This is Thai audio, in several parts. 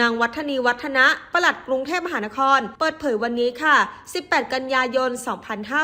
นางวัฒนีวัฒนะ ปลัดกรุงเทพมหานคร เปิดเผยวันนี้ค่ะ 18 กันยายน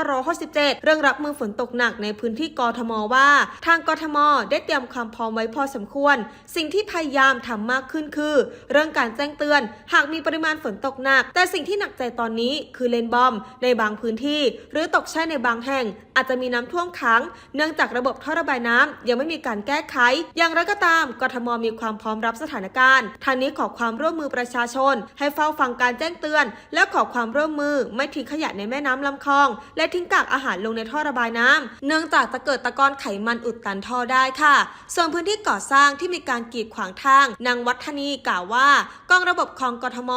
2567 เรื่องรับมือฝนตกหนักในพื้นที่กทมว่า ทางกทมได้เตรียมความพร้อมไว้พอสมควร สิ่งที่พยายามทำมากขึ้นคือ เรื่องการแจ้งเตือน หากมีปริมาณฝนตกหนัก แต่สิ่งที่หนักใจตอนนี้คือเลนบอม ในบางพื้นที่ หรือตกแช่ในบางแห่ง อาจจะมีน้ำท่วมขัง เนื่องจากระบบท่อระบายน้ำยังไม่มีการแก้ไข อย่างไรก็ตาม กทมมีความพร้อมรับสถานการณ์ทางนี้ขอความร่วมมือประชาชน ให้เฝ้าฟังการแจ้งเตือน และขอความร่วมมือไม่ทิ้งขยะในแม่น้ำลำคลอง และทิ้งกากอาหารลงในท่อระบายน้ำเนื่องจากจะเกิดตะกอนไขมันอุดตันท่อได้ค่ะ ส่วนพื้นที่ก่อสร้างที่มีการกีดขวางทาง นางวัฒนีกล่าวว่ากองระบบคลองกทม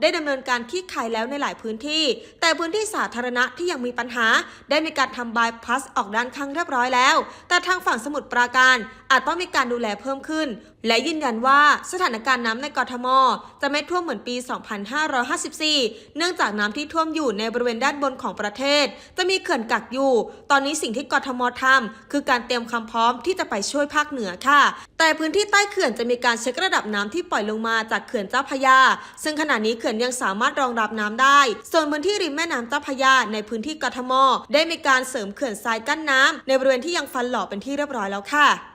ได้ดำเนินการขี้คายแล้วในหลายพื้นที่ แต่พื้นที่สาธารณะที่ยังมีปัญหา ได้มีการทำบายพลาสออกด้านข้างเรียบร้อยแล้ว แต่ทางฝั่งสมุทรปราการอาจต้องมีการดูแลเพิ่มขึ้น และยืนยันว่าสถานการณ์น้ำในกรทม จะไม่ท่วมเหมือนปี 2554 เนื่องจากน้ำที่ท่วมอยู่ในบริเวณด้านบนของประเทศ จะมีเขื่อนกักอยู่ ตอนนี้สิ่งที่กรทมทำคือการเตรียมความพร้อมที่จะไปช่วยภาคเหนือค่ะ แต่พื้นที่ใต้เขื่อนจะมีการเช็คระดับน้ำที่ปล่อยลงมาจากเขื่อนเจ้าพยา ซึ่งขณะนี้เขื่อนยังสามารถรองรับน้ำได้ ส่วนพื้นที่ริมแม่น้ำเจ้าพยาในพื้นที่กรทม ได้มีการเสริมเขื่อนทรายกั้นน้ำในบริเวณที่ยังฟันหล่อเป็นที่เรียบร้อยแล้วค่ะ